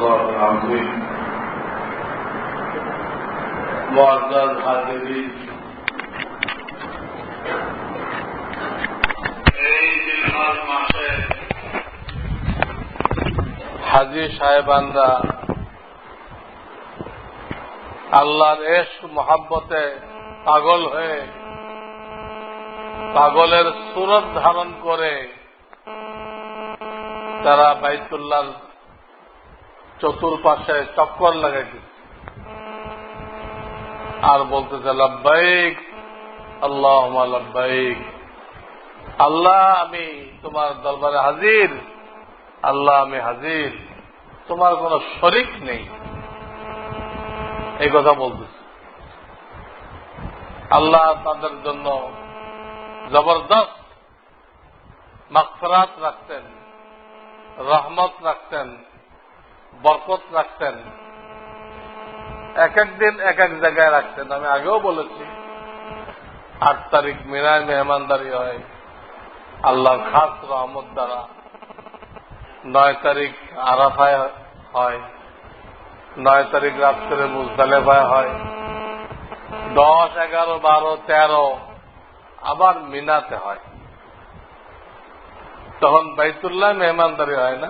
الله العظيم معزز حاضرين এই জিলহজ মাসে হাজি সাহেবানরা আল্লাহর এস মহাব্বতে পাগল হয়ে পাগলের সুরত ধারণ করে তারা বাইতুল্লাহ চতুর্পাশে চক্কর লাগাইছে। আর বলতেছে, লব্বাইক আল্লাহ লব্বাইক। আল্লাহ, আমি তোমার দরবারে হাজির। আল্লাহ, আমি হাজির। তোমার কোন শরিক নেই। এই কথা বলতেছে। আল্লাহ তাদের জন্য জবরদস্ত মাকফরাত রাখতেন, রহমত রাখতেন। বরকত রাখতেন এক এক দিন এক এক জায়গায় রাখতেন আমি আগেও বলেছি, আট তারিখ মিনায় মেহমানদারি হয়, আল্লাহর খাস রহমত দ্বারা। নয় তারিখ আরাফায় হয়, নয় তারিখ রাত্রে মুজদালেফায় হয়। দশ, এগারো, বারো, তেরো আবার মিনাতে হয়। তখন বাইতুল্লাহ মেহমানদারি হয় না?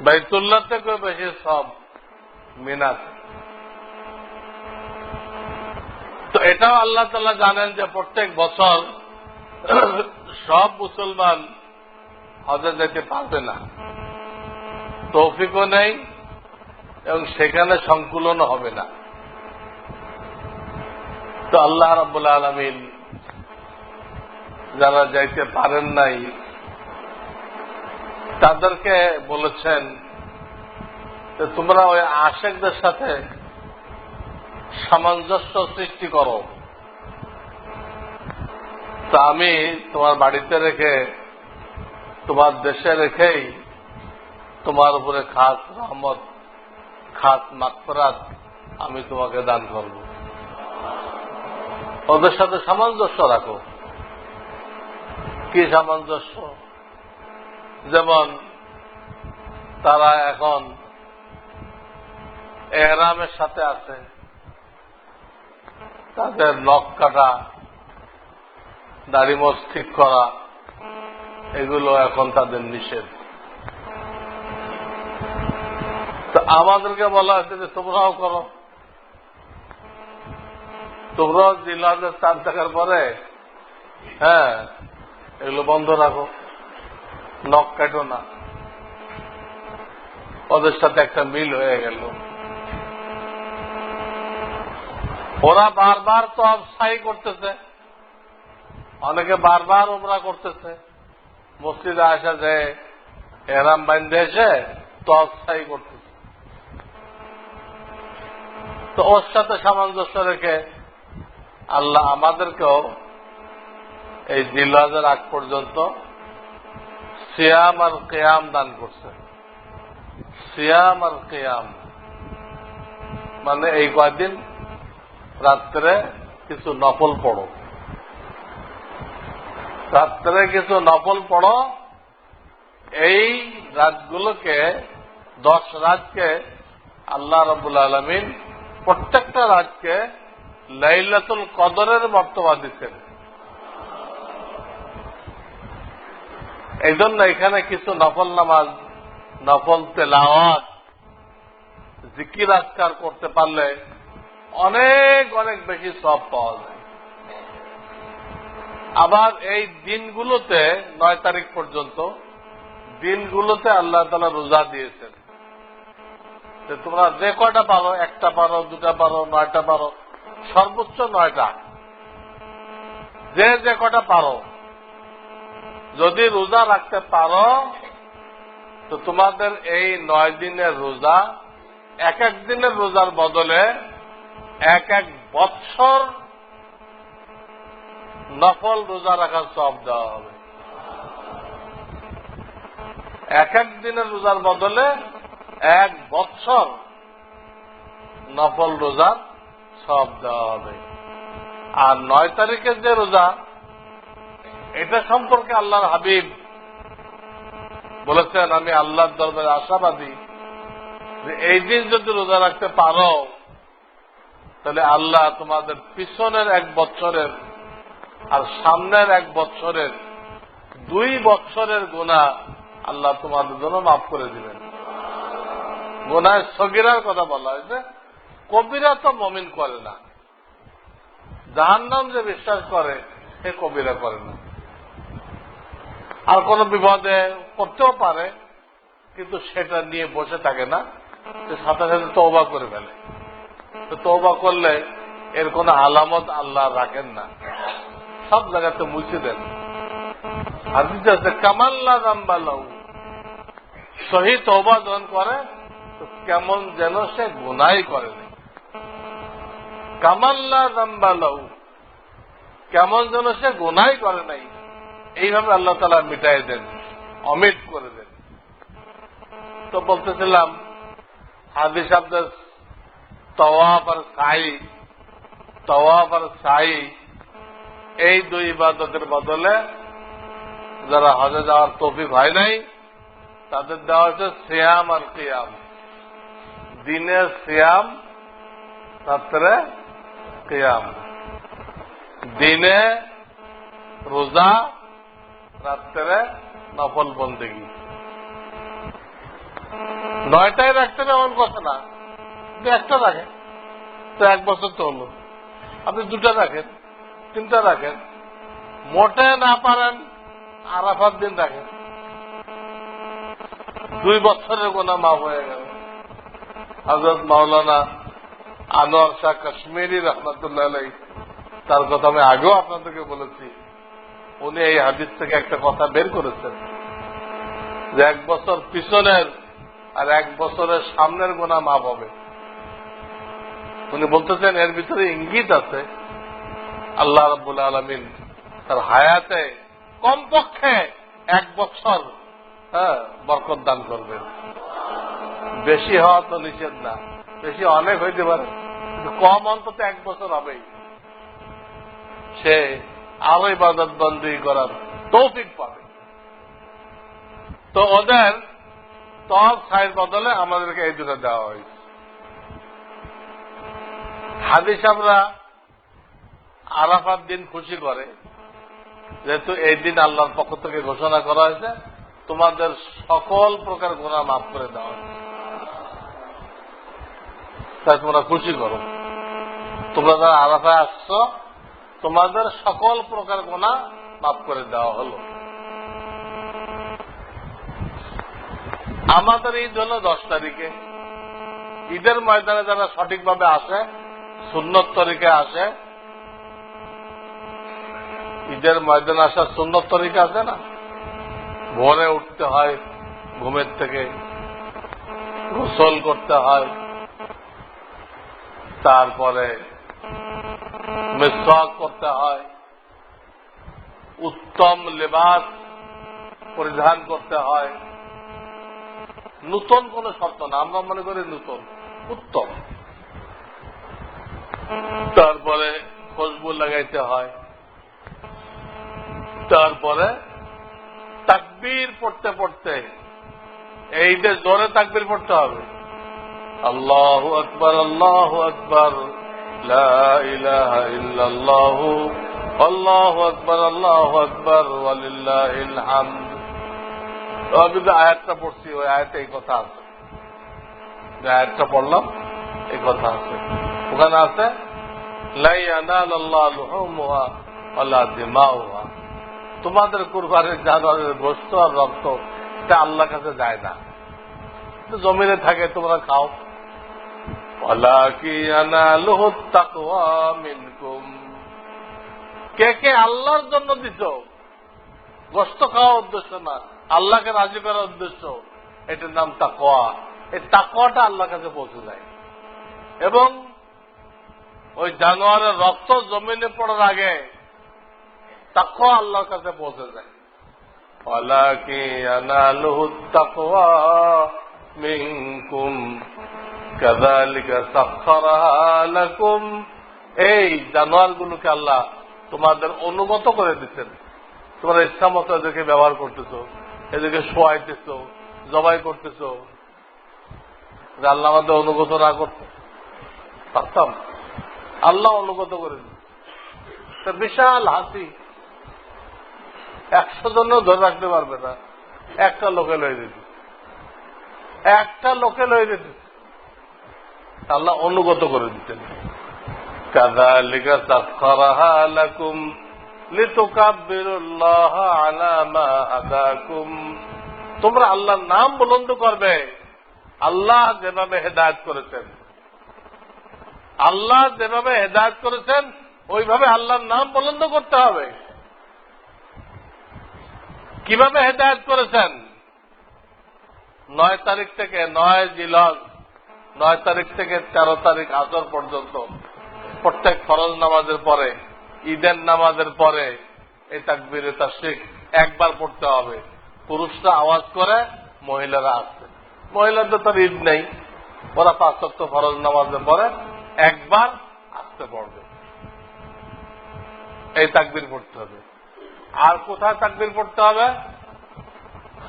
বাইতুল্লাহ থেকে বেশি সব মিনাতে তো এটাও আল্লাহ তালা জানেন যে প্রত্যেক বছর সব মুসলমান হজে যেতে পারবে না। তৌফিকও নেই এবং সেখানে সংকুলনও হবে না। তো আল্লাহ রাবুল আলমিন যারা যাইতে পারেন নাই তাদেরকে বলেছেন তোমরা ওই আশেকদের সাথে সামঞ্জস্য সৃষ্টি করো। তা আমি তোমার বাড়িতে রেখে, তোমার দেশে রেখেই তোমার উপরে খাস রহমত, খাস মাকফরাত আমি তোমাকে দান করব। ওদের সাথে সামঞ্জস্য রাখো। কি সামঞ্জস্য? যেমন তারা এখন এহরামের সাথে আছে, তাদের নখ কাটা দাড়িমোজ ঠিক করা, এগুলো এখন তাদের নিষেধ। তো আমাদেরকে বলা হয়েছে যে তোমরাও করো। তোমরাও জিলাদের চার থাকার পরে হ্যাঁ এগুলো বন্ধ রাখো। নখ কাটো না। ওদের সাথে একটা মিল হয়ে গেল। ওরা বারবার তো অবস্থায়ী করতেছে। অনেকে বারবার ওমরা করতেছে। মসজিদে আসা যে এরাম বান্ধে এসে তো অস্থায়ী করতেছে। তো ওর সাথে সামঞ্জস্য রেখে আল্লাহ আমাদেরকেও এই জিলাজের আগ পর্যন্ত সিয়াম আর কেয়াম দান করছে। সিয়াম আর কেয়াম মানে এই কয়দিন? রাত্রে কিছু নফল পড়ো। রাত্রে কিছু নফল পড়ো, এই রাতগুলোকে, দশ রাতকে আল্লাহ রবুল আলমিন প্রত্যেকটা রাতকে লাইলাতুল কদরের মর্তবা দিচ্ছেন। এই জন্য এখানে কিছু নফল নামাজ, নফল তেলাওয়াত, জিকির আজকার করতে পারলে অনেক অনেক বেশি সব পাওয়া যায়। আবার এই দিনগুলোতে, নয় তারিখ পর্যন্ত, দিনগুলোতে আল্লাহ তালা রোজা দিয়েছেন। যে তোমরা যে কয়টা পারো, একটা পারো, দুটা পারো, নয়টা পারো, সর্বোচ্চ নয়টা। যে যে কটা পারো যদি রোজা রাখতে পারো, তো তোমাদের এই নয় দিনের রোজা, এক এক দিনের রোজার বদলে এক এক বৎসর নফল রোজা রাখার সব দেওয়া হবে। এক এক দিনের রোজার বদলে এক বৎসর নফল রোজার সব দেওয়া হবে। আর নয় তারিখের যে রোজা এটা সম্পর্কে আল্লাহর হাবিব বলেছেন, আমি আল্লাহর দরবারে আশাবাদী যে এই দিন যদি রোজা রাখতে পারো, তাহলে আল্লাহ তোমাদের পিছনের এক বছরের আর সামনের এক বছরের দুই বছরের গুণা আল্লাহ তোমাদের জন্য মাফ করে দিবেন। গোনায় সগিরার কথা বলা হয়েছে, কবিরা তো মমিন করে না। জাহান্নাম যে বিশ্বাস করে, সে কবিরা করে না। আর কোন বিপদে করতেও পারে, কিন্তু সেটা নিয়ে বসে থাকে না। সাথে সাথে তৌবা করে ফেলে। তৌবা করলে এর কোন আলামত আল্লাহ রাখেন না। সব জায়গাতে মুছে দেন। হাদিস আছে কামাল্লা রাম্বালাউ সহি তৌবা যখন করে, তো কেমন যেন সে গুনাই করেনি কামাল্লা রাম্বালাউ কেমন যেন সে গুনাই করে নাই। এইভাবে আল্লাহ তালা মিটাই দেন, অমিট করে দেন। তো বলতেছিলাম হাদি শব্দ তওয়াফ আর সাই তওয়াফ আর সাই, এই দুই ইবাদতের বদলে যারা হজে যাওয়ার তৌফিক হয় নাই, তাদের দেওয়া হচ্ছে সিয়াম আর কিয়াম। দিনে সিয়াম, রাত্রে কিয়াম। দিনে রোজা রাত্রে নফল বন্দেগি নয়টায় রাখতে এমন কথা না একটা রাখেন তো এক বছর তো হলো। আপনি দুটা রাখেন তিনটা রাখেন মোটে না পারেন আরাফার দিন রাখেন দুই বছরের গোনা মাফ হয়ে গেল। হজরত মাওলানা আনোয়ার শাহ কাশ্মীরি রহমতুল্লাহ তার কথা আমি আগেও আপনাদেরকে বলেছি। উনি এই হাদিস থেকে একটা কথা বের করেছেন যে এক বছর পিছনের আর এক বছরের সামনের গোনা মাপ হবে। উনি বলতেছেন, এর ভিতরে ইঙ্গিত আছে, আল্লাহ রব্বুল আলমিন তার হায়াতে কমপক্ষে এক বছর হ্যাঁ বরকত দান করবেন। বেশি হওয়া তো নিষেধ না। বেশি অনেক হইতে পারে কম অন্তত এক বছর হবেই। সে আরও ইবাদত বন্দি করার তৌফিক পাবে। তো ওদের তফ সাইড বদলে আমাদেরকে এই দুটো দেওয়া হয়েছে। হাদিস আমরা আরাফার দিন খুশি করে, যেহেতু এই দিন আল্লাহর পক্ষ থেকে ঘোষণা করা হয়েছে, তোমাদের সকল প্রকার গুণা মাফ করে দেওয়া তাই তোমরা খুশি করো। তোমরা যারা আরাফায় আসছো তোমাদের সকল প্রকার গোনা মাফ করে দেওয়া হলো। আমাদের ঈদ হলো দশ তারিখে ঈদের ময়দানে যারা সঠিকভাবে আসে, সুন্নত তরিকে আসে, ঈদের ময়দানে আসার সুন্নত তরিকা আছে না? ভোরে উঠতে হয়, ঘুমের থেকে গোসল করতে হয়, তারপরে মিসওয়াক করতে হয়, উত্তম লেবাস পরিধান করতে হয়। নূতন কোন শর্ত না, আমরা মনে করি নূতন, উত্তম। তারপরে খুশবু লাগাইতে হয়। তারপরে তাকবীর পড়তে পড়তে, এই যে জোরে তাকবীর পড়তে হবে। আল্লাহ আকবর আল্লাহ আকবর। لا إله إلا الله الله أكبر الله أكبر ولله الحمد আমি যে আয়াতটা পড়ছি ওই আয়াতে এই কথা আছে যে আয়াতটা পড়লাম এই কথা আছে ওখানে আছে লাই আনাল আল্লাহ লুহুমুহা আল্লাহ দিমাউহা তোমাদের কুরবানির জানোয়ারের গোস্ত আর রক্ত এটা আল্লাহর কাছে যায় না জমিনে থাকে তোমরা খাও কে কে আল্লাহর জন্য দিছ? গোস্ত খাওয়া উদ্দেশ্য না। আল্লাহকে রাজি করার উদ্দেশ্য। এটার নাম তাকোয়া এই তাকোয়াটা আল্লাহর কাছে পৌঁছে যায়। এবং ওই জানোয়ারের রক্ত জমিনে পড়ার আগে তাকোয়া আল্লাহর কাছে পৌঁছে যায়। ওয়ালাকি আনালুহু তাকওয়া মিনকুম। এই জানোয়ারগুলোকে আল্লাহ তোমাদের অনুগত করে দিচ্ছেন। তোমরা ইচ্ছা মতো এদেরকে ব্যবহার করতেছ, এদেরকে শোয়াইতেছ, জবাই করতেছ। আল্লাহ আমাদের অনুগত না করতে। পারতাম? আল্লাহ অনুগত করে দিচ্ছে বিশাল হাসি। একশো জনও ধরে রাখতে পারবে না। একটা লোকে লয়ে দিতে একটা লোকে লয়ে দিতে আল্লাহ অনুগত করে দিতেন। তোমরা আল্লাহর নাম বলন্দ করবে। আল্লাহ যেভাবে হেদায়ত করেছেন। আল্লাহ যেভাবে হেদায়ত করেছেন, ওইভাবে আল্লাহর নাম বলন্দ করতে হবে। কীভাবে হেদায়ত করেছেন? নয় তারিখ থেকে নয় জিলজ নয় তারিখ থেকে তেরো তারিখ আসর পর্যন্ত প্রত্যেক ফরজ নামাজের পরে, ঈদের নামাজের পরে এই তাকবিরে তাশরিক একবার পড়তে হবে। পুরুষরা আওয়াজ করে, মহিলারা আসছে মহিলাদের তার ঈদ নেই। ওরা পাঁচ সপ্তাহ ফরজ নামাজের পরে একবার আসতে পড়বে। এই তাকবির পড়তে হবে। আর কোথায় তাকবির পড়তে হবে?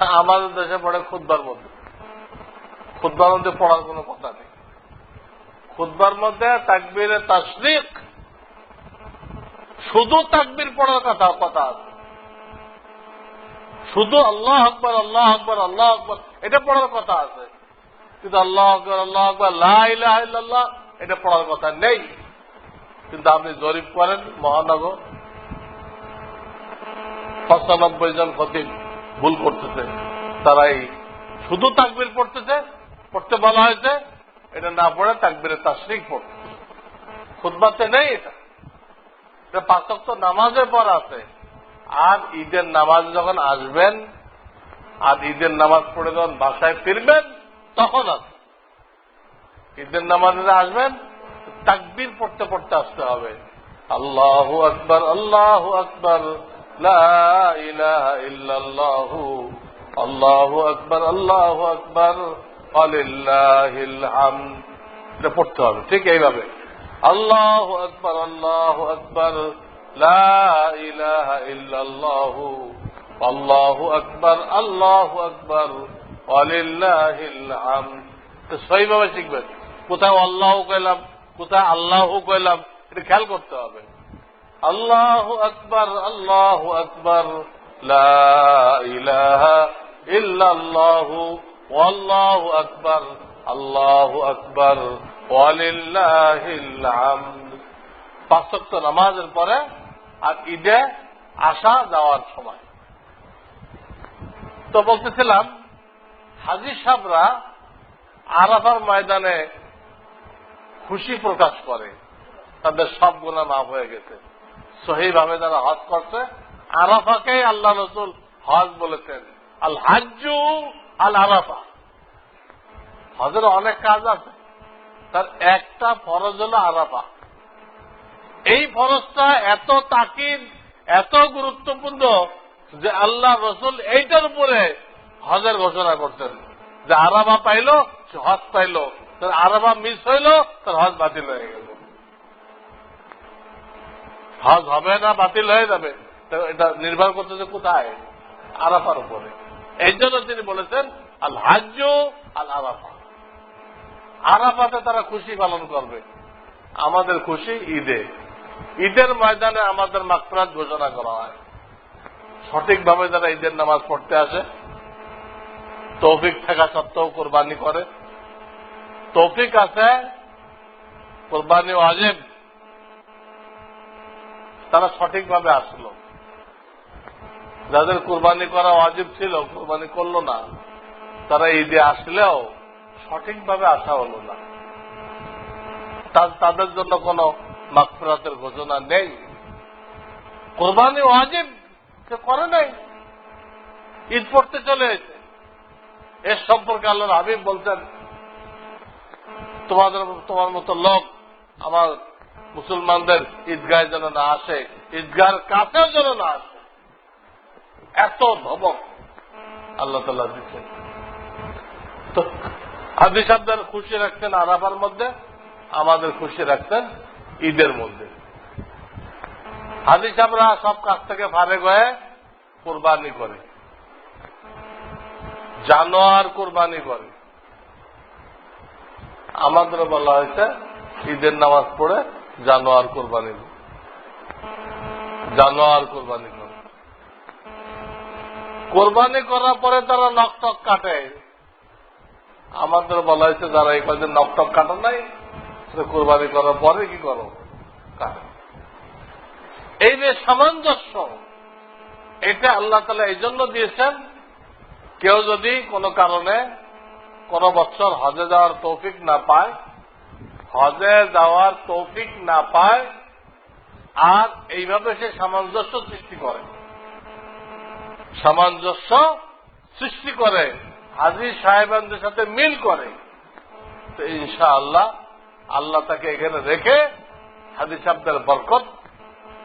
আমাদের দেশে পড়ে খুদ্বার মধ্যে খুদ্বার মধ্যে পড়ার কোনো কথা নেই। খুদ্বার মধ্যে তাকবিরে তাশরিক, শুধু তাকবির পড়ার কথা কথা আছে। শুধু আল্লাহ আকবর আল্লাহ আকবর আল্লাহ আকবর, এটা পড়ার কথা আছে। কিন্তু আল্লাহ আকবর আল্লাহ আকবর লাহ এটা পড়ার কথা নেই। কিন্তু আপনি জরিপ করেন মহানগর। পঁচানব্বই জন খতিব ভুল করতেছে। তারা এই শুধু তাকবির পড়তেছে পড়তে বলা হয়েছে এটা না পড়ে তাকবিরে তাশরিক পড়তে খুদবাতে নেই এটা। এটা পাঁচক্ত নামাজের পর আছে। আর ঈদের নামাজ যখন আসবেন, আর ঈদের নামাজ পড়ে যখন বাসায় ফিরবেন, তখন আছে ঈদের নামাজে আসবেন, তাকবির পড়তে পড়তে আসতে হবে। আল্লাহ আকবর আল্লাহ আকবর ইল্লাল্লাহ, আল্লাহ আকবর আল্লাহ আকবর। এটা পড়তে হবে, ঠিক এইভাবে। আল্লাহ আকবর আল্লাহ আকবর। আল্লাহ আকবর আল্লাহ আকবর। সহিভাবে শিখবেন। কোথাও আল্লাহ কইলাম কোথায় আল্লাহ কইলাম, এটা খেয়াল করতে হবে। আল্লাহ আকবর আল্লাহ আকবর। ইল্লাল্লাহ আল্লাহ আকবর আল্লাহ আকবর পাঁচক্ত নামাজের পরে আর ঈদে আসা যাওয়ার তো বলতেছিলাম, হাজি সাহরা আরাফার ময়দানে খুশি প্রকাশ করে। তাদের সব গুণা মাফ হয়ে গেছে। সহিভাবে যারা হজ করছে, আরাফাকেই আল্লাহ রসুল হজ বলেছেন। আল হাজু আল আরাফা। হজের অনেক কাজ আছে। তার একটা ফরজ হল আরাফা। এই ফরজটা এত তাকিদ, এত গুরুত্বপূর্ণ যে আল্লাহ রসুল এইটার উপরে হজের ঘোষণা করতেন যে আরাফা পাইল, সে হজ পাইল। তার আরাফা মিস হইল, তার হজ বাতিল হয়ে গেল। হজ হবে না, বাতিল হয়ে যাবে। এটা নির্ভর করতেছে কোথায়? আরাফার উপরে। এই জন্য তিনি বলেছেন, আল হাজ্য আল আরাফা আরাফাতে তারা খুশি পালন করবে। আমাদের খুশি ঈদে। ঈদের ময়দানে আমাদের মাকফরাত ঘোষণা করা হয়। সঠিকভাবে যারা ঈদের নামাজ পড়তে আসে, তৌফিক থাকা সত্ত্বেও কোরবানি করে। তৌফিক আছে, কোরবানি ওয়াজেব। তারা সঠিকভাবে আসলো। যাদের কোরবানি করা ওয়াজিব ছিল, কোরবানি করল না। তারা ঈদে আসলেও সঠিকভাবে আসা হলো না। তাদের জন্য কোন মাকফরাতের ঘোষণা নেই। কোরবানি ওয়াজিব সে করে নাই। ঈদ পড়তে চলে এসে এর সম্পর্কে আল্লাহ হাবিব বলতেন তোমাদের তোমার মতো লোক আমার মুসলমানদের ঈদগাহে যেন না আসে, ঈদগাহের কাছেও যেন না আসে। এত ধমক আল্লাহ তাল্লাহ দিচ্ছেন। তো হাদিস আপনার খুশি রাখতেন আরাফার মধ্যে, আমাদের খুশি রাখতেন ঈদের মধ্যে। হাদিস আমরা সব কাজ থেকে ফারেক হয়ে কোরবানি করে। জানোয়ার কোরবানি করে। আমাদের বলা হয়েছে, ঈদের নামাজ পড়ে জানোয়ার কোরবানি। জানোয়ার কোরবানি করে কোরবানি করার পরে তারা নকটক কাটে। আমাদের বলা হয়েছে, যারা এই কদিন নকটক কাটে নাই কোরবানি করার পরে কি করো? কাটে। এই যে সামঞ্জস্য, এটা আল্লাহ তালা এই জন্য দিয়েছেন, কেউ যদি কোনো কারণে কোন বছর হজে যাওয়ার তৌফিক না পায়, হজে যাওয়ার তৌফিক না পায়, আর এইভাবে সে সামঞ্জস্য সৃষ্টি করে। সামঞ্জস্য সৃষ্টি করে হাজির সাহেবানদের সাথে মিল করে। তো ইনশা আল্লাহ আল্লাহ তাকে এখানে রেখে হাদিস আব্দের বরকত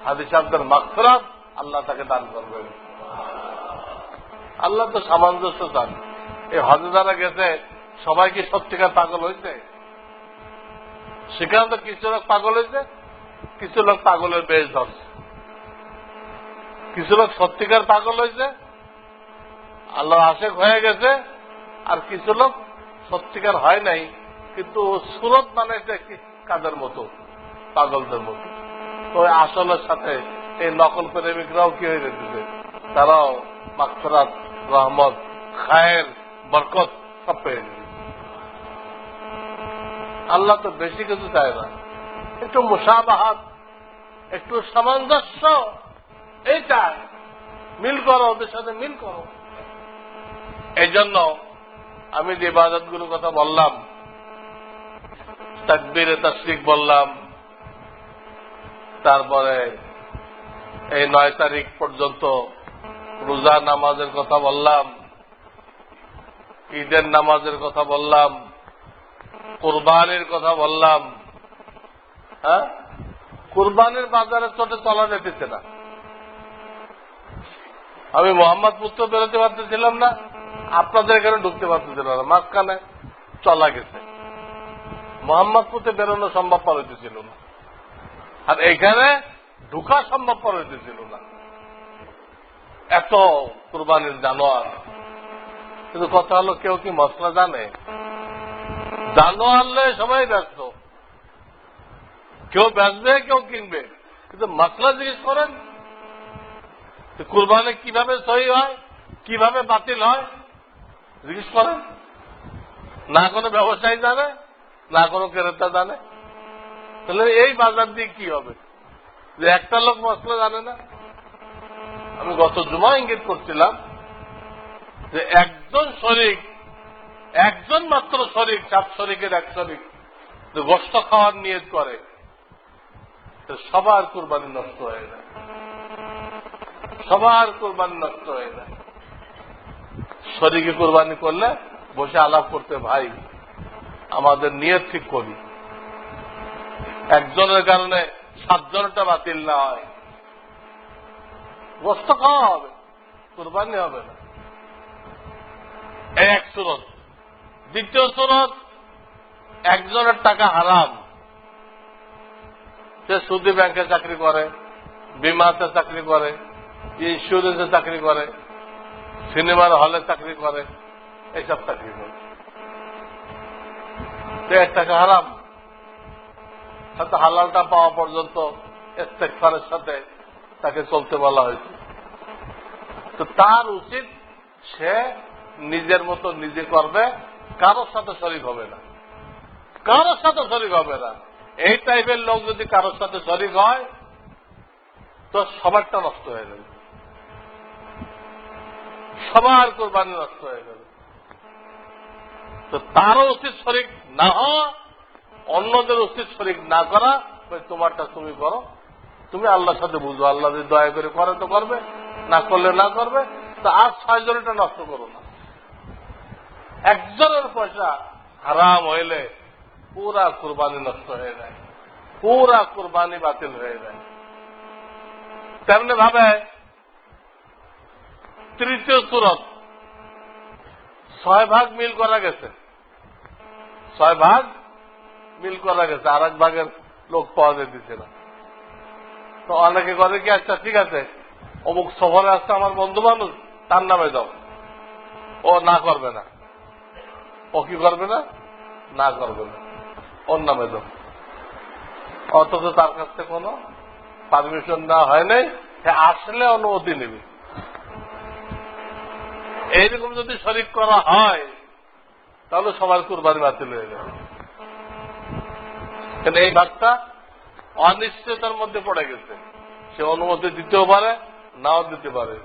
হাদিস আব্দের মাকসরাত আল্লাহ তাকে দান করবে। আল্লাহ তো সামঞ্জস্য চান এই হজে যারা গেছে, সবাই কি সত্যিকার পাগল হয়েছে? সেখানে তো কিছু লোক পাগল হয়েছে, কিছু লোক পাগলের বেশ ধরছে। কিছু লোক সত্যিকার পাগল হয়েছে আল্লাহ আশেক হয়ে গেছে, আর কিছু লোক সত্যিকার হয় নাই, কিন্তু সুরত বানাইছে কি কাদের মতো, পাগলদের মতো। তো আসলের সাথে এই নকল প্রেমিকরাও কি হয়ে যেতেছে? তারাও মাকসরাত রহমত, খায়ের বরকত সব পেয়ে গেছে। আল্লাহ তো বেশি কিছু চায় না। একটু মুসাবাহাত, একটু সামঞ্জস্য এই চায় মিল করো, ওদের সাথে মিল করো। এই জন্য আমি যে ইবাদতগুলোর কথা বললাম, তাকবিরে তাসরিক বললাম, তারপরে এই নয় তারিখ পর্যন্ত রোজা নামাজের কথা বললাম, ঈদের নামাজের কথা বললাম, কোরবানির কথা বললাম হ্যাঁ? কোরবানির বাজারে চটে চলা যেতেছে না। আমি মোহাম্মদপুর তো বেরোতে পারতেছিলাম না। আপনাদের এখানে ঢুকতে পারতেছিলাম না। মাঝখানে চলা গেছে। মোহাম্মদপুরতে বেরোনো সম্ভব সম্ভবপর হইতেছিল না। আর এখানে ঢুকা সম্ভব সম্ভবপর হইতেছিল না। এত কোরবানির জানোয়ার। কিন্তু কথা হলো, কেউ কি মশলা জানে? জানোয়ার লয়ে সবাই ব্যস্ত। কেউ বেচবে, কেউ কিনবে। কিন্তু মশলা জিজ্ঞেস করেন কোরবানি কীভাবে সহি হয়? কীভাবে বাতিল হয়? জিজ্ঞেস করেন না কোনো ব্যবসায়ী জানে, না কোনো ক্রেতা জানে। তাহলে এই বাজার দিয়ে কি হবে? যে একটা লোক মশলা জানে না। আমি গত জুমা ইঙ্গিত করছিলাম যে একজন শরিক, একজন মাত্র শরিক সাত শরিকের এক শরিক, যে গোস্ত খাওয়ার নিয়ত করে সবার কোরবানি নষ্ট হয়ে যায়। সবার কোরবানি নষ্ট হয়ে যায়। শরিকে কোরবানি করলে বসে আলাপ করতে, ভাই, আমাদের নিয়ত ঠিক করি। একজনের কারণে সাতজনটা বাতিল না হয়। গোস্ত খাওয়া হবে, কোরবানি হবে না। এক সুরত। দ্বিতীয় সুরত, একজনের টাকা হারাম। সে সুদি ব্যাংকে চাকরি করে, বিমাতে চাকরি করে ইন্স্যুরেন্সে চাকরি করে। সিনেমার হলে চাকরি করে, এইসব চাকরি করে। এক টাকা হারাম। হয়তো হালালটা পাওয়া পর্যন্ত ইস্তেকফারের সাথে তাকে চলতে বলা হয়েছে। তো তার উচিত সে নিজের মতো নিজে করবে, কারোর সাথে শরিক হবে না। কারোর সাথে শরিক হবে না। এই টাইপের লোক যদি কারোর সাথে শরিক হয়, তো সবারটা নষ্ট হয়ে যাবে। সবার কোরবানি নষ্ট হয়ে যাবে। তো তারও উচিত শরিক না হওয়া, অন্যদের উচিত শরিক না করা তোমারটা তুমি করো। তুমি আল্লাহর সাথে বুঝো, আল্লাহ যদি দয়া করে করে তো করবে, না করলে না করবে, তো আর ছয়জন এটা নষ্ট করো না। একজনের পয়সা হারাম হইলে পুরা কোরবানি নষ্ট হয়ে যায়, পুরা কুরবানি বাতিল হয়ে যায়। তেমনি ভাবে তৃতীয় সুরত। ছয় ভাগ মিল করা গেছে। ছয় ভাগ মিল করা গেছে। আর এক ভাগের লোক পাওয়া যেতেছে না। তো অনেকে করে কি আচ্ছা ঠিক আছে, অমুক সফরে আসছে আমার বন্ধু মানুষ তার নামে দাও। ও না করবে না। ও কি করবে না? না করবে না। ওর নামে দাও। অথচ তার কাছ থেকে কোনো পারমিশন নেওয়া হয় নাই। আসলে অনুমতি নেবে। এইরকম যদি শরিক করা হয়, তাহলে সবার কুরবানি বাতিল হয়ে যাবে। কিন্তু এই ভাগটা অনিশ্চয়তার মধ্যে পড়ে গেছে। সে অনুমতি দিতেও পারে, নাও দিতে পারে।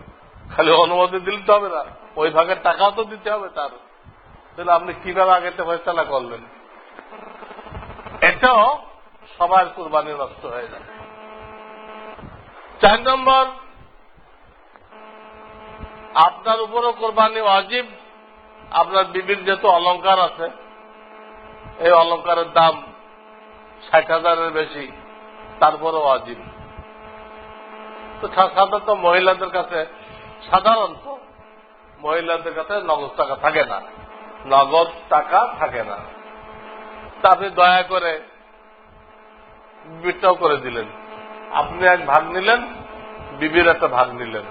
খালি অনুমতি দিলে তো হবে না। ওই ভাগের টাকাও তো দিতে হবে তার। তাহলে আপনি কীভাবে আগেতে ফয়সলা করলেন? এটাও সবার কুরবানি নষ্ট হয়ে যাবে। চার নম্বর আপনার উপরও কোরবানি অজীব আপনার বিবির যেহেতু অলঙ্কার আছে, এই অলঙ্কারের দাম ষাট হাজারের বেশি, তারপরেও অজীব তো সাধারণত মহিলাদের কাছে, সাধারণত মহিলাদের কাছে নগদ টাকা থাকে না। নগদ টাকা থাকে না। তা আপনি দয়া করে বিবিরটাও করে দিলেন। আপনি এক ভাগ নিলেন, বিবির একটা ভাগ নিলেন।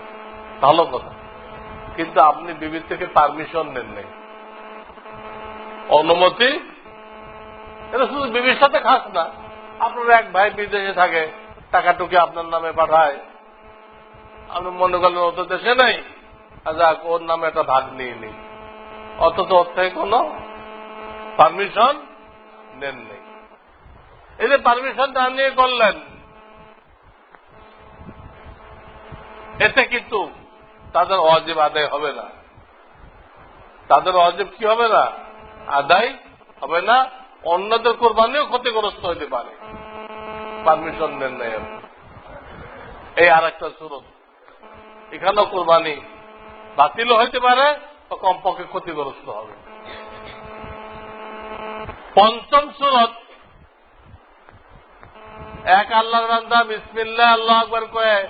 ভালো কথা। কিন্তু আপনি বিবির থেকে পারমিশন নেন নাই অনুমতি? এটা শুধু বিবির সাথে খাস না, আপনার এক ভাই বিদেশে থাকে টাকা টুকি আপনার নামে পাঠায়। আপনি মনে করলেন ও তো দেশে নেই। যাক, ওর নামে একটা ভাগ নিয়ে নি অথচ ওর থেকে কোনো পারমিশন নেন নেই এই যে পারমিশন না নিয়ে করলেন, এতে কিন্তু তাদের অজীব আদায় হবে না। তাদের অজীব কি হবে না? আদায় হবে না, অন্যদের কোরবানিও ক্ষতিগ্রস্ত হতে পারে। পারমিশন নেন নাই এই আর একটা সুরত। এখানেও কোরবানি বাতিলও হইতে পারে বা কমপক্ষে ক্ষতিগ্রস্ত হবে। পঞ্চম সুরত। এক আল্লাহ রান্দা বিসমিল্লা আল্লাহ একবার কয়ে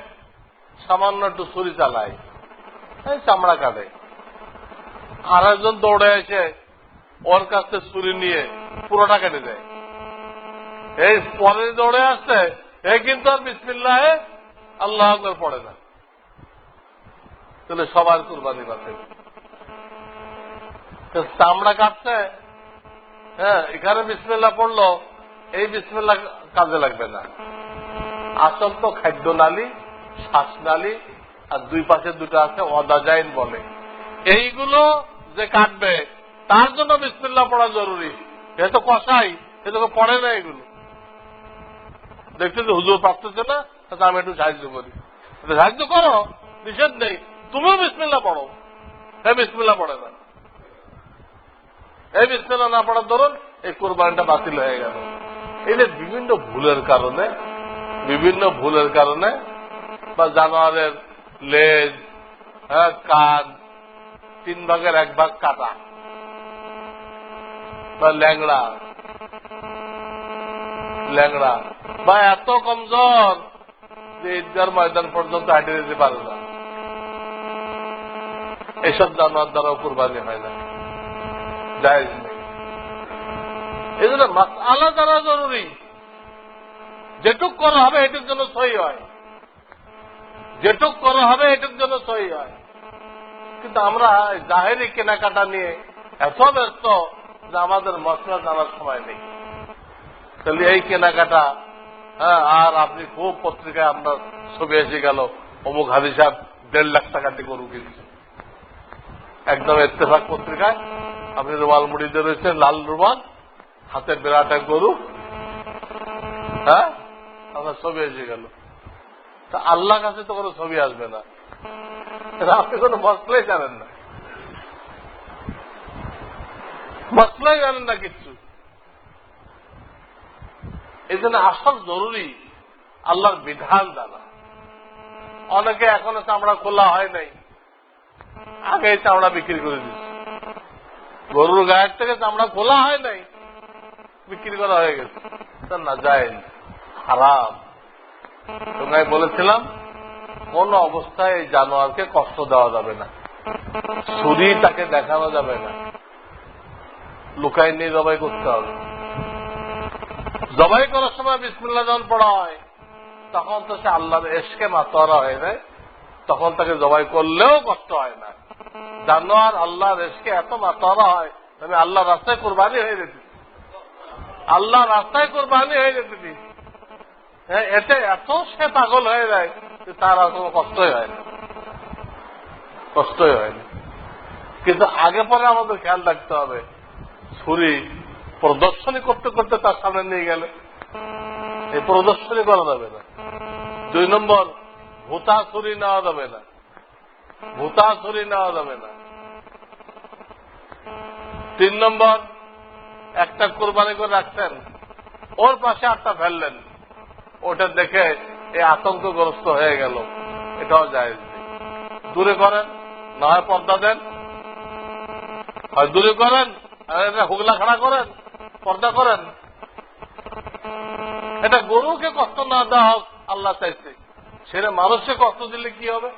সামান্য একটু ছুরি চালায়। চামড়া কাটে? আর একজন দৌড়ে এসে ওর কাছে ছুরি নিয়ে পুরোটা কেটে দেয়। এই পরে দৌড়ে আসছে, এ কিন্তু আর বিসমিল্লাহ আল্লাহ পড়ে না। তাহলে সবার কুরবানি বাতে চামড়া কাটছে হ্যাঁ এখানে বিসমিল্লা পড়ল, এই বিসমিল্লা কাজে লাগবে না। আসল তো খাদ্য নালী শ্বাসনালী আর দুই পাশে দুটো আছে অদাজাইন বলে। এইগুলো যে কাটবে, তার জন্য বিসমিল্লা পড়া জরুরি। এ তো কষাই, এ তো পড়ে না এগুলো। দেখতে যে হুজুর পারতেছে না তাতে আমি একটু সাহায্য করি। সাহায্য করো, নিষেধ নেই। তুমিও বিসমিল্লা পড়ো। হ্যাঁ বিসমিল্লা পড়ে না। এই বিসমিল্লা না পড়ার ধরুন এই কোরবানিটা বাতিল হয়ে গেল। এই যে বিভিন্ন ভুলের কারণে, বিভিন্ন ভুলের কারণে, বা জানোয়ারের লেজ হ্যাঁ কান, তিন ভাগের এক ভাগ কাটা বা ল্যাংড়া ল্যাংড়া। বা এত কমজোর যে ঈদগার ময়দান পর্যন্ত হাঁটে যেতে পারে না। এসব জানোয়ার দ্বারাও কোরবানি হয় না। জায়জ নেই। এই জন্য আলা জানা জরুরি। যেটুক করা হবে, এটুক জন্য সহি হয়। যেটুক করা হবে, এটুক জন্য সহি হয়। কিন্তু আমরা জাহেরি কেনাকাটা নিয়ে এত ব্যস্ত যে আমাদের মশলা জানার সময় নেই। তাহলে এই কেনাকাটা হ্যাঁ আর আপনি খুব পত্রিকায় আপনার ছবি এসে গেল, অমুক হাদি সাহেব দেড় লাখ টাকা দিয়ে গরু কিনছে। একদম ইত্তেফাক পত্রিকায়। আপনি রুমাল মুড়িতে রয়েছেন, লাল রুমাল, হাতে এক গরু হ্যাঁ আপনার ছবি এসে গেল। তা আল্লাহ কাছে তো কোনো ছবি আসবে না। আপনি কোনো মশলাই জানেন না। মশলাই জানেন না কিচ্ছু এই জন্য আসল জরুরি আল্লাহর বিধান জানা। অনেকে এখনও চামড়া খোলা হয় নাই। আগে চামড়া বিক্রি করে দিচ্ছে গরুর গায়ের থেকে চামড়া খোলা হয় নাই, বিক্রি করা হয়ে গেছে। না, যায় হারাম তোমরা বলেছিলাম, কোন অবস্থায় এই জানোয়ারকে কষ্ট দেওয়া যাবে না। ছুরি তাকে দেখানো যাবে না। লুকাই নিয়ে জবাই করতে হবে। জবাই করার সময় বিসমুল্লাহ যখন পড়া হয়, তখন তো সে আল্লাহর এসকে মাতোয়ারা হয়ে যায় তখন তাকে জবাই করলেও কষ্ট হয় না। জানোয়ার আল্লাহর এসকে এত মাতোয়ারা হয়, আমি আল্লাহ রাস্তায় কোরবানি হয়ে যেতে। আল্লাহ রাস্তায় কোরবানি হয়ে যেতে হ্যাঁ এতে এত সে পাগল হয়ে যায় যে তার আর কোনো কষ্টই হয় না। কষ্টই হয় না। কিন্তু আগে পরে আমাদের খেয়াল রাখতে হবে, ছুরি প্রদর্শনী করতে করতে তার সামনে নিয়ে গেলে। এই প্রদর্শনী করা যাবে না। দুই নম্বর, ভূতা ছুরি নেওয়া যাবে না। ভূতা ছুরি নেওয়া যাবে না। তিন নম্বর, একটা কোরবানি করে রাখছেন ওর পাশে আটটা ফেললেন। ওটা দেখে এই আতঙ্কগ্রস্ত হয়ে গেল। এটাও যায় দূরে করেন না হয় পর্দা দেন। হয় দূরে করেন হুগলা খাড়া করেন, পর্দা করেন। এটা গরুকে কষ্ট না দেওয়া হোক, আল্লাহ চাইছে। সেটা মানুষকে কষ্ট দিলে কি হবে?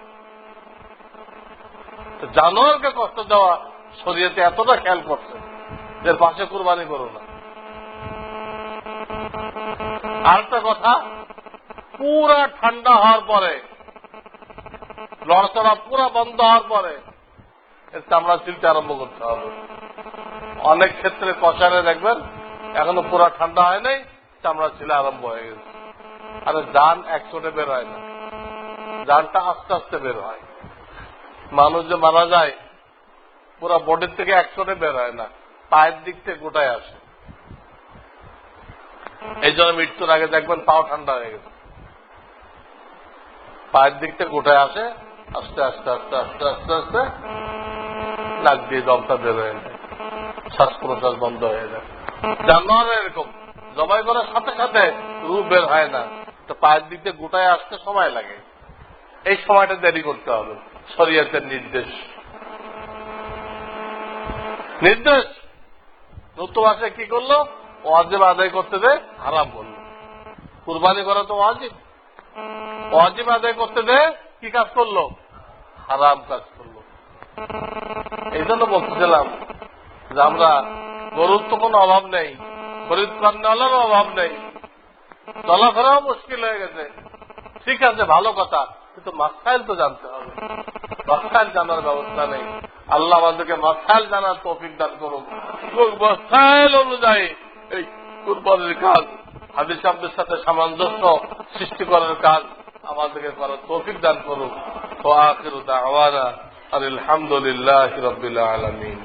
জানোয়ারকে কষ্ট দেওয়া শরীয়তে এতটা খেয়াল করছে যে পাশে কোরবানি করো না। আরেকটা কথা, পুরা ঠান্ডা হওয়ার পরে, লড়চড়া পুরা বন্ধ হওয়ার পরে এর চামড়া ছিলতে আরম্ভ করতে হবে। অনেক ক্ষেত্রে কষারে দেখবেন, এখনও পুরা ঠান্ডা হয় নাই, চামড়া ছিলে আরম্ভ হয়ে গেছে। আরে যান একশোটে বের হয় না। যানটা আস্তে আস্তে বের হয়। মানুষ যে মারা যায়, পুরা বডির থেকে একশোটে বের হয় না, পায়ের দিক থেকে গোটায় আসে। এই জন্য মৃত্যুর আগে দেখবেন পাও ঠান্ডা হয়ে গেছে। পায়ের দিক থেকে গোটায় আসে, আস্তে আস্তে আস্তে আস্তে আস্তে আস্তে, নাক দিয়ে দমটা বের হয়ে যায়। শ্বাস প্রশ্বাস বন্ধ হয়ে যায়। জানোয়ার এরকম। জবাই করার সাথে সাথে রূপ বের হয় না। তো পায়ের দিক দিয়ে গোটায় আসতে সময় লাগে। এই সময়টা দেরি করতে হবে। শরীয়তের নির্দেশ। নির্দেশ। নতুন আসে কি করল? ওয়াজিব আদায় করতে দে, হারাম করল কুরবানি করা তো ওয়াজিব। ওয়াজিব আদায় করতে দে, কি কাজ করল? হারাম কাজ করল। এই জন্য বলতেছিলাম যে আমরা গরুর তো কোনো অভাব নেই খরিদ কর্নালেরও অভাব নেই। চলাফেরাও মুশকিল হয়ে গেছে। ঠিক আছে, ভালো কথা, কিন্তু মাসাইল তো জানতে হবে। মাসাইল জানার ব্যবস্থা নেই। আল্লাহ আমাদেরকে মাসাইল জানার তৌফিক দান করুন। মাসাইল অনুযায়ী এই কুরবানের কাজ, হাদিস আব্দের সাথে সামঞ্জস্য সৃষ্টি করার কাজ আমাদেরকে করার তৌফিক দান করুক। তো আখির দাওয়ানা আর আলহামদুলিল্লাহ রবিল আলমিন।